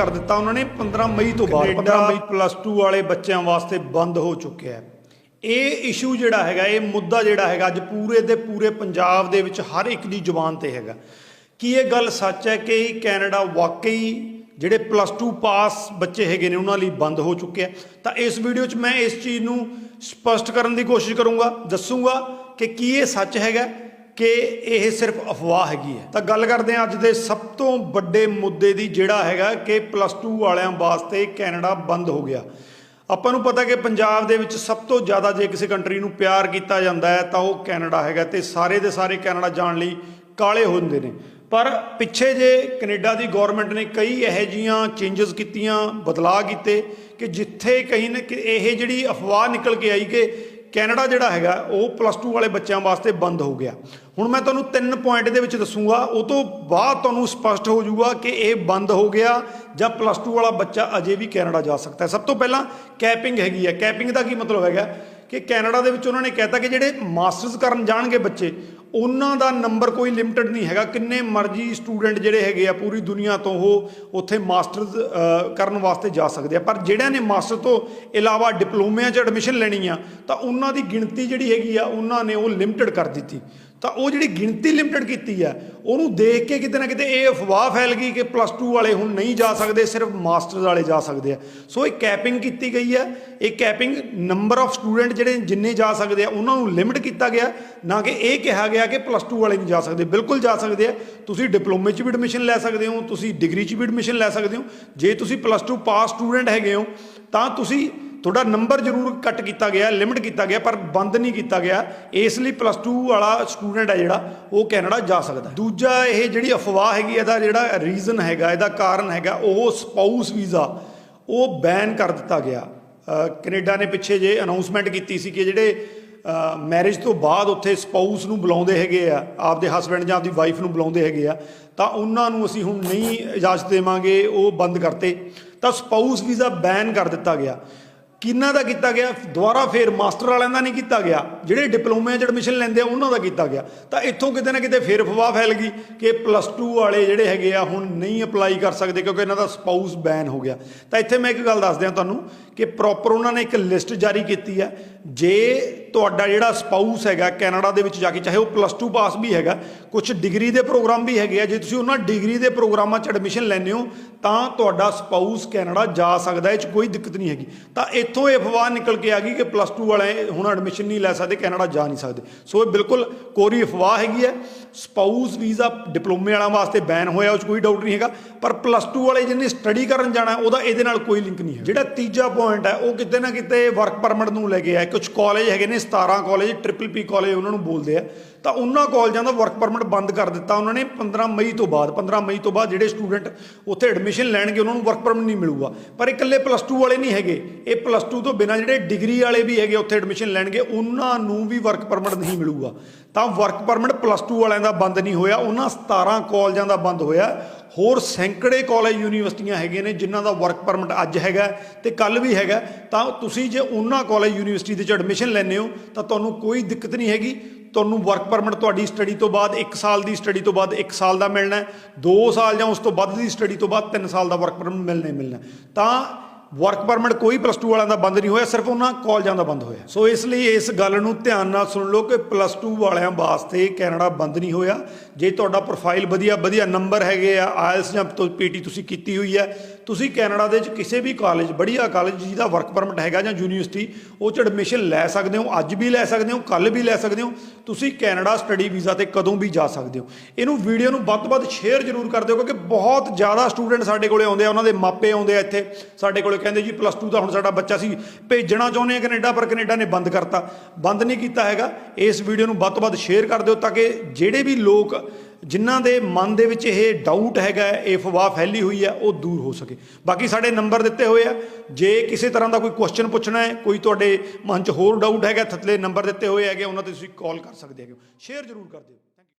ਕਰ ਦਿੱਤਾ ਉਹਨਾਂ ਨੇ 15 ਮਈ ਤੋਂ ਬਾਅਦ 15 ਮਈ ਪਲੱਸ 2 ਵਾਲੇ ਬੱਚਿਆਂ ਵਾਸਤੇ ਬੰਦ ਹੋ ਚੁੱਕਿਆ ਹੈ। ਇਹ ਇਸ਼ੂ ਜਿਹੜਾ ਹੈਗਾ ਇਹ ਮੁੱਦਾ ਜਿਹੜਾ ਹੈਗਾ ਅੱਜ ਪੂਰੇ ਦੇ ਪੂਰੇ ਪੰਜਾਬ ਦੇ ਵਿੱਚ ਹਰ ਇੱਕ ਦੀ ਜ਼ੁਬਾਨ ਤੇ ਹੈਗਾ। ਕੀ ਇਹ ਗੱਲ ਸੱਚ ਹੈ ਕਿ ਕੈਨੇਡਾ ਵਾਕਈ ਜਿਹੜੇ ਪਲੱਸ 2 ਪਾਸ ਬੱਚੇ ਹੈਗੇ ਨੇ ਉਹਨਾਂ ਲਈ ਬੰਦ ਹੋ ਚੁੱਕਿਆ ਤਾਂ ਇਸ ਵੀਡੀਓ 'ਚ ਮੈਂ ਇਸ ਚੀਜ਼ ਨੂੰ ਸਪਸ਼ਟ ਕਰਨ ਦੀ ਕੋਸ਼ਿਸ਼ ਕਰੂੰਗਾ ਦੱਸੂੰਗਾ ਕਿ ਕੀ ਇਹ ਸੱਚ ਹੈਗਾ ਕਿ ਇਹ ਸਿਰਫ ਅਫਵਾਹ ਹੈਗੀ ਹੈ। ਤਾਂ ਗੱਲ ਕਰਦੇ ਹਾਂ ਅੱਜ ਦੇ ਸਭ ਤੋਂ ਵੱਡੇ ਮੁੱਦੇ ਦੀ, ਜਿਹੜਾ ਹੈਗਾ ਕਿ ਪਲੱਸ 2 ਵਾਲਿਆਂ ਵਾਸਤੇ ਕੈਨੇਡਾ ਬੰਦ ਹੋ ਗਿਆ। ਆਪਾਂ ਨੂੰ ਪਤਾ ਕਿ ਪੰਜਾਬ ਦੇ ਵਿੱਚ ਸਭ ਤੋਂ ਜ਼ਿਆਦਾ ਜੇ ਕਿਸੇ ਕੰਟਰੀ ਨੂੰ ਪਿਆਰ ਕੀਤਾ ਜਾਂਦਾ ਹੈ, ਤਾਂ ਉਹ ਕੈਨੇਡਾ ਹੈਗਾ ਤੇ ਸਾਰੇ ਦੇ ਸਾਰੇ ਕੈਨੇਡਾ ਜਾਣ ਲਈ ਕਾਲੇ ਹੁੰਦੇ ਨੇ। ਪਰ ਪਿੱਛੇ ਜੇ ਕੈਨੇਡਾ ਦੀ ਗਵਰਨਮੈਂਟ ਨੇ ਕਈ ਇਹੋ ਜੀਆਂ ਚੇਂਜਸ ਕੀਤੀਆਂ, ਬਦਲਾਅ ਕੀਤੇ ਕਿ ਜਿੱਥੇ ਕहीं ਨਾ ਕਿ ਇਹ ਜਿਹੜੀ ਅਫਵਾਹ ਨਿਕਲ ਕੇ ਆਈ ਕਿ ਕੈਨੇਡਾ ਜਿਹੜਾ ਹੈਗਾ, ਉਹ ਪਲੱਸ 2 ਵਾਲੇ ਬੱਚਿਆਂ ਵਾਸਤੇ ਬੰਦ ਹੋ ਗਿਆ। ਹੁਣ ਮੈਂ ਤੁਹਾਨੂੰ ਤਿੰਨ ਪੁਆਇੰਟ ਦੇ ਵਿੱਚ ਦੱਸੂਗਾ, ਉਹ ਤੋਂ ਬਾਅਦ ਤੁਹਾਨੂੰ ਸਪਸ਼ਟ ਹੋ ਜਾਊਗਾ ਕਿ ਇਹ ਬੰਦ ਹੋ ਗਿਆ ਜਾਂ ਪਲੱਸ 2 ਵਾਲਾ ਬੱਚਾ ਅਜੇ ਵੀ ਕੈਨੇਡਾ ਜਾ ਸਕਦਾ ਹੈ। ਸਭ ਤੋਂ ਪਹਿਲਾਂ ਕੈਪਿੰਗ ਹੈਗੀ ਹੈ। ਕੈਪਿੰਗ ਦਾ ਕੀ ਮਤਲਬ ਹੈਗਾ ਕਿ ਕੈਨੇਡਾ ਦੇ ਵਿੱਚ ਉਹਨਾਂ ਨੇ ਕਹਿਤਾ ਕਿ ਜਿਹੜੇ ਮਾਸਟਰਸ ਕਰਨ ਜਾਣਗੇ ਬੱਚੇ ਉਹਨਾਂ ਦਾ ਨੰਬਰ ਕੋਈ ਲਿਮਟਿਡ ਨਹੀਂ ਹੈਗਾ। ਕਿੰਨੇ ਮਰਜ਼ੀ ਸਟੂਡੈਂਟ ਜਿਹੜੇ ਹੈਗੇ ਆ ਪੂਰੀ ਦੁਨੀਆ ਤੋਂ ਉਹ ਉੱਥੇ ਮਾਸਟਰਸ ਕਰਨ ਵਾਸਤੇ ਜਾ ਸਕਦੇ ਆ। ਪਰ ਜਿਹੜਿਆਂ ਨੇ ਮਾਸਟਰ ਤੋਂ ਇਲਾਵਾ ਡਿਪਲੋਮਿਆਂ 'ਚ ਐਡਮਿਸ਼ਨ ਲੈਣੀ ਆ, ਤਾਂ ਉਹਨਾਂ ਦੀ ਗਿਣਤੀ ਜਿਹੜੀ ਹੈਗੀ ਆ, ਉਹਨਾਂ ਨੇ ਉਹ ਲਿਮਟਿਡ ਕਰ ਦਿੱਤੀ। ਤਾਂ ਉਹ ਜਿਹੜੀ ਗਿਣਤੀ ਲਿਮਟਿਡ ਕੀਤੀ ਆ, ਉਹਨੂੰ ਦੇਖ ਕੇ ਕਿਤੇ ਨਾ ਕਿਤੇ ਇਹ ਅਫਵਾਹ ਫੈਲ ਗਈ ਕਿ ਪਲੱਸ 2 ਵਾਲੇ ਹੁਣ ਨਹੀਂ ਜਾ ਸਕਦੇ, ਸਿਰਫ ਮਾਸਟਰਸ ਵਾਲੇ ਜਾ ਸਕਦੇ ਆ। ਸੋ ਇਹ ਕੈਪਿੰਗ ਕੀਤੀ ਗਈ ਆ। ਇਹ ਕੈਪਿੰਗ ਨੰਬਰ ਆਫ ਸਟੂਡੈਂਟ ਜਿਹੜੇ ਜਿੰਨੇ ਜਾ ਸਕਦੇ ਆ, ਉਹਨਾਂ ਨੂੰ ਲਿਮਿਟ ਕੀਤਾ ਗਿਆ, ਨਾ ਕਿ ਇਹ ਕਿਹਾ ਗਿਆ ਕਿ ਪਲੱਸ 2 ਵਾਲੇ ਨਹੀਂ ਜਾ ਸਕਦੇ। ਬਿਲਕੁਲ ਜਾ ਸਕਦੇ ਆ। ਤੁਸੀਂ ਡਿਪਲੋਮੇ 'ਚ ਵੀ ਐਡਮਿਸ਼ਨ ਲੈ ਸਕਦੇ ਹੋ, ਤੁਸੀਂ ਡਿਗਰੀ 'ਚ ਵੀ ਐਡਮਿਸ਼ਨ ਲੈ ਸਕਦੇ ਹੋ। ਜੇ ਤੁਸੀਂ ਪਲੱਸ 2 ਪਾਸ ਸਟੂਡੈਂਟ ਹੈਗੇ ਹੋ, ਤਾਂ ਤੁਸੀਂ ਤੁਹਾਡਾ ਨੰਬਰ ਜ਼ਰੂਰ ਕੱਟ ਕੀਤਾ ਗਿਆ, ਲਿਮਿਟ ਕੀਤਾ ਗਿਆ, ਪਰ ਬੰਦ ਨਹੀਂ ਕੀਤਾ ਗਿਆ। ਇਸ ਲਈ ਪਲੱਸ 2 ਵਾਲਾ ਸਟੂਡੈਂਟ ਹੈ ਜਿਹੜਾ, ਉਹ ਕੈਨੇਡਾ ਜਾ ਸਕਦਾ ਦੂਜਾ ਇਹ ਜਿਹੜੀ ਅਫਵਾਹ ਹੈਗੀ, ਇਹਦਾ ਜਿਹੜਾ ਰੀਜ਼ਨ ਹੈਗਾ, ਇਹਦਾ ਕਾਰਨ ਹੈਗਾ, ਉਹ ਸਪਾਊਸ ਵੀਜ਼ਾ ਉਹ ਬੈਨ ਕਰ ਦਿੱਤਾ ਗਿਆ। ਕੈਨੇਡਾ ਨੇ ਪਿੱਛੇ ਜੇ ਅਨਾਉਂਸਮੈਂਟ ਕੀਤੀ ਸੀ ਕਿ ਜਿਹੜੇ ਮੈਰਿਜ ਤੋਂ ਬਾਅਦ ਉੱਥੇ ਸਪਾਊਸ ਨੂੰ ਬੁਲਾਉਂਦੇ ਹੈਗੇ ਆ, ਆਪਦੇ ਹਸਬੰਡ ਜਾਂ ਆਪਦੀ ਵਾਈਫ ਨੂੰ ਬੁਲਾਉਂਦੇ ਹੈਗੇ ਆ, ਤਾਂ ਉਹਨਾਂ ਨੂੰ ਅਸੀਂ ਹੁਣ ਨਹੀਂ ਇਜਾਜ਼ਤ ਦੇਵਾਂਗੇ, ਉਹ ਬੰਦ ਕਰਤੇ। ਤਾਂ ਸਪਾਊਸ ਵੀਜ਼ਾ ਬੈਨ ਕਰ ਦਿੱਤਾ ਗਿਆ। ਕਿੰਨਾ ਦਾ ਕੀਤਾ ਗਿਆ? ਦੁਬਾਰਾ ਫੇਰ ਮਾਸਟਰ ਵਾਲਿਆਂ ਦਾ ਨਹੀਂ ਕੀਤਾ ਗਿਆ। ਜਿਹੜੇ ਡਿਪਲੋਮੇ 'ਚ ਐਡਮਿਸ਼ਨ ਲੈਂਦੇ ਆ, ਉਹਨਾਂ ਦਾ ਕੀਤਾ ਗਿਆ। ਤਾਂ ਇੱਥੋਂ ਕਿਤੇ ਨਾ ਕਿਤੇ ਫੇਰ ਅਫਵਾਹ ਫੈਲ ਗਈ ਕਿ ਪਲੱਸ 2 ਵਾਲੇ ਜਿਹੜੇ ਹੈਗੇ ਆ, ਹੁਣ ਨਹੀਂ ਅਪਲਾਈ ਕਰ ਸਕਦੇ ਕਿਉਂਕਿ ਇਹਨਾਂ ਦਾ ਸਪਾਊਸ ਬੈਨ ਹੋ ਗਿਆ। ਤਾਂ ਇੱਥੇ ਮੈਂ ਇੱਕ ਗੱਲ ਦੱਸ ਦਿਆਂ ਤੁਹਾਨੂੰ ਕਿ ਪ੍ਰੋਪਰ ਉਹਨਾਂ ਨੇ ਇੱਕ ਲਿਸਟ ਜਾਰੀ ਕੀਤੀ ਹੈ ਜੇ ਤੁਹਾਡਾ ਜਿਹੜਾ ਸਪਾਊਸ ਹੈਗਾ ਕੈਨੇਡਾ ਦੇ ਵਿੱਚ ਜਾ ਕੇ, ਚਾਹੇ ਉਹ ਪਲੱਸ 2 ਪਾਸ ਵੀ ਹੈਗਾ ਕੁਝ ਡਿਗਰੀ ਦੇ ਪ੍ਰੋਗਰਾਮ ਵੀ ਹੈਗੇ ਆ, ਜੇ ਤੁਸੀਂ ਉਹਨਾਂ ਡਿਗਰੀ ਦੇ ਪ੍ਰੋਗਰਾਮਾਂ 'ਚ ਐਡਮਿਸ਼ਨ ਲੈਂਦੇ ਹੋ, ਤਾਂ ਤੁਹਾਡਾ ਸਪਾਊਸ ਕੈਨੇਡਾ ਜਾ ਸਕਦਾ ਇਹ 'ਚ ਕੋਈ ਦਿੱਕਤ ਨਹੀਂ ਹੈਗੀ। ਤਾਂ ਇੱਥੋਂ ਇਹ ਅਫਵਾਹ ਨਿਕਲ ਕੇ ਆ ਗਈ ਕਿ ਪਲੱਸ 2 ਵਾਲੇ ਹੁਣ ਐਡਮਿਸ਼ਨ ਨਹੀਂ ਲੈ ਸਕਦੇ, ਕੈਨੇਡਾ ਜਾ ਨਹੀਂ ਸਕਦੇ। ਸੋ ਇਹ ਬਿਲਕੁਲ ਕੋਰੀ ਅਫਵਾਹ ਹੈਗੀ ਹੈ। ਸਪਾਊਸ ਵੀਜ਼ਾ ਡਿਪਲੋਮੇ ਵਾਲਿਆਂ ਵਾਸਤੇ ਬੈਨ ਹੋਇਆ, ਉਹ 'ਚ ਕੋਈ ਡਾਊਟ ਨਹੀਂ ਹੈਗਾ। ਪਰ ਪਲੱਸ 2 ਵਾਲੇ ਜਿਹਨੇ ਸਟੱਡੀ ਕਰਨ ਜਾਣਾ, ਉਹਦਾ ਇਹਦੇ ਨਾਲ ਕੋਈ ਲਿੰਕ ਨਹੀਂ ਹੈ। ਜਿਹੜਾ ਤੀਜਾ ਪੁਆਇੰਟ ਹੈ, ਉਹ ਕਿਤੇ ਨਾ ਕਿਤੇ ਵਰਕ ਪਰਮਿਟ ਨੂੰ ਲੈ ਕੇ ਆ ਕੁਝ ਕਾਲਜ ਹੈਗੇ ਨੇ 17 ਕਾਲਜ ਟ੍ਰਿਪਲ ਪੀ ਕਾਲਜ ਉਹਨਾਂ ਨੂੰ ਬੋਲਦੇ ਆ। ਤਾਂ ਉਹਨਾਂ ਕਾਲਜਾਂ ਦਾ ਵਰਕ ਪਰਮਿਟ ਬੰਦ ਕਰ ਦਿੱਤਾ ਉਹਨਾਂ ਨੇ 15 ਮਈ ਤੋਂ ਬਾਅਦ 15 ਮਈ ਤੋਂ ਬਾਅਦ ਜਿਹੜੇ ਸਟੂਡੈਂਟ ਉੱਥੇ ਐਡਮਿਸ਼ਨ ਲੈਣਗੇ, ਉਹਨਾਂ ਨੂੰ ਵਰਕ ਪਰਮਿਟ ਨਹੀਂ ਮਿਲੂਗਾ। ਪਰ ਇਹ ਇਕੱਲੇ ਪਲੱਸ 2 ਵਾਲੇ ਨਹੀਂ ਹੈਗੇ। ਇਹ ਪਲੱਸ 2 ਤੋਂ ਬਿਨਾਂ ਜਿਹੜੇ ਡਿਗਰੀ ਵਾਲੇ ਵੀ ਹੈਗੇ ਉੱਥੇ ਐਡਮਿਸ਼ਨ ਲੈਣਗੇ, ਉਹਨਾਂ ਨੂੰ ਵੀ ਵਰਕ ਪਰਮਿਟ ਨਹੀਂ ਮਿਲੂਗਾ। ਤਾਂ ਵਰਕ ਪਰਮਿਟ ਪਲੱਸ 2 ਵਾਲਿਆਂ ਦਾ ਬੰਦ ਨਹੀਂ ਹੋਇਆ, ਉਹਨਾਂ 17 ਕਾਲਜਾਂ ਦਾ ਬੰਦ ਹੋਇਆ। ਹੋਰ ਸੈਂਕੜੇ ਕਾਲਜ ਯੂਨੀਵਰਸਿਟੀਆਂ ਹੈਗੀਆਂ ਨੇ ਜਿਨ੍ਹਾਂ ਦਾ ਵਰਕ ਪਰਮਿਟ ਅੱਜ ਹੈਗਾ ਤੇ ਕੱਲ ਵੀ ਹੈਗਾ, ਤਾਂ ਤੁਸੀਂ ਜੇ ਉਹਨਾਂ ਕਾਲਜ ਯੂਨੀਵਰਸਿਟੀ ਦੇ ਚ ਐਡਮਿਸ਼ਨ ਲੈਂਦੇ ਹੋ, ਤਾਂ ਤੁਹਾਨੂੰ ਕੋਈ ਦਿੱਕਤ ਨਹੀਂ ਹੈਗੀ। ਤੁਹਾਨੂੰ ਵਰਕ ਪਰਮਿਟ ਤੁਹਾਡੀ ਸਟੱਡੀ ਤੋਂ ਬਾਅਦ 1 ਸਾਲ ਦੀ ਸਟੱਡੀ ਤੋਂ ਬਾਅਦ 1 ਸਾਲ ਦਾ ਮਿਲਣਾ ਹੈ 2 ਸਾਲ ਜਾਂ ਉਸ ਤੋਂ ਵੱਧ ਦੀ ਸਟੱਡੀ ਤੋਂ ਬਾਅਦ 3 ਸਾਲ ਦਾ ਵਰਕ ਪਰਮਿਟ ਮਿਲਣਾ ਹੀ ਮਿਲਣਾ ਤਾਂ ਵਰਕ ਪਰਮਿਟ ਕੋਈ ਪਲੱਸ 2 ਵਾਲਿਆਂ ਦਾ ਬੰਦ ਨਹੀਂ ਹੋਇਆ, ਸਿਰਫ ਉਹਨਾਂ ਕਾਲਜਾਂ ਦਾ ਬੰਦ ਹੋਇਆ। ਸੋ ਇਸ ਲਈ ਇਸ ਗੱਲ ਨੂੰ ਧਿਆਨ ਨਾਲ ਸੁਣ ਲਓ ਕਿ ਪਲੱਸ 2 ਵਾਲਿਆਂ ਵਾਸਤੇ ਕੈਨੇਡਾ ਬੰਦ ਨਹੀਂ ਹੋਇਆ। ਜੇ ਤੁਹਾਡਾ ਪ੍ਰੋਫਾਈਲ ਵਧੀਆ ਵਧੀਆ ਨੰਬਰ ਹੈਗੇ ਆ ਆਇਲਸ ਜਾਂ ਪੀਟੀ ਤੁਸੀਂ ਕੀਤੀ ਹੋਈ ਹੈ ਤੁਸੀਂ ਕੈਨੇਡਾ ਦੇ ਵਿੱਚ ਕਿਸੇ ਵੀ ਕਾਲਜ ਬੜੀਆ ਕਾਲਜ ਜਿਹਦਾ ਵਰਕ ਪਰਮਿਟ ਹੈਗਾ ਜਾਂ ਯੂਨੀਵਰਸਿਟੀ ਉਹ ਚ ਐਡਮਿਸ਼ਨ ਲੈ ਸਕਦੇ ਹੋ, ਅੱਜ ਵੀ ਲੈ ਸਕਦੇ ਹੋ ਕੱਲ ਵੀ ਲੈ ਸਕਦੇ ਹੋ। ਤੁਸੀਂ ਕੈਨੇਡਾ ਸਟੱਡੀ ਵੀਜ਼ਾ ਤੇ ਕਦੋਂ ਵੀ ਜਾ ਸਕਦੇ ਹੋ। ਇਹਨੂੰ ਵੀਡੀਓ ਨੂੰ ਵੱਧ ਤੋਂ ਵੱਧ ਸ਼ੇਅਰ ਜ਼ਰੂਰ ਕਰ ਦਿਓ, ਕਿਉਂਕਿ ਬਹੁਤ ਜ਼ਿਆਦਾ ਸਟੂਡੈਂਟ ਸਾਡੇ ਕੋਲੇ ਆਉਂਦੇ ਆ, ਉਹਨਾਂ ਦੇ ਮਾਪੇ ਆਉਂਦੇ ਆ ਇੱਥੇ। ਸਾਡੇ ਕੋਲੇ ਕਹਿੰਦੇ ਜੀ ਪਲੱਸ 2 ਦਾ ਹੁਣ ਸਾਡਾ ਬੱਚਾ ਸੀ, ਭੇਜਣਾ ਚਾਹੁੰਦੇ ਆ ਕੈਨੇਡਾ, ਪਰ ਕੈਨੇਡਾ ਨੇ ਬੰਦ ਕਰਤਾ। ਬੰਦ ਨਹੀਂ ਕੀਤਾ ਹੈਗਾ। ਇਸ ਵੀਡੀਓ ਨੂੰ ਵੱਧ ਤੋਂ ਵੱਧ ਸ਼ੇਅਰ ਕਰ ਦਿਓ, ਤਾਂ ਕਿ ਜਿਹੜੇ ਵੀ ਲੋਕ ਜਿਨ੍ਹਾਂ ਦੇ ਮਨ ਦੇ ਵਿੱਚ ਇਹ ਡਾਊਟ ਹੈਗਾ, ਇਹ ਅਫਵਾਹ ਫੈਲੀ ਹੋਈ ਹੈ, ਉਹ ਦੂਰ ਹੋ ਸਕੇ। ਬਾਕੀ ਸਾਡੇ ਨੰਬਰ ਦਿੱਤੇ ਹੋਏ ਆ। ਜੇ ਕਿਸੇ ਤਰ੍ਹਾਂ ਦਾ ਕੋਈ ਕੁਐਸਚਨ ਪੁੱਛਣਾ ਹੈ, ਕੋਈ ਤੁਹਾਡੇ ਮਨ 'ਚ ਹੋਰ ਡਾਊਟ ਹੈਗਾ, ਥੱਲੇ ਨੰਬਰ ਦਿੱਤੇ ਹੋਏ ਹੈਗੇ ਉਹਨਾਂ ਤੇ ਤੁਸੀਂ ਕਾਲ ਕਰ ਸਕਦੇ ਹੈਗੇ ਸ਼ੇਅਰ ਜ਼ਰੂਰ ਕਰ ਦਿਓ।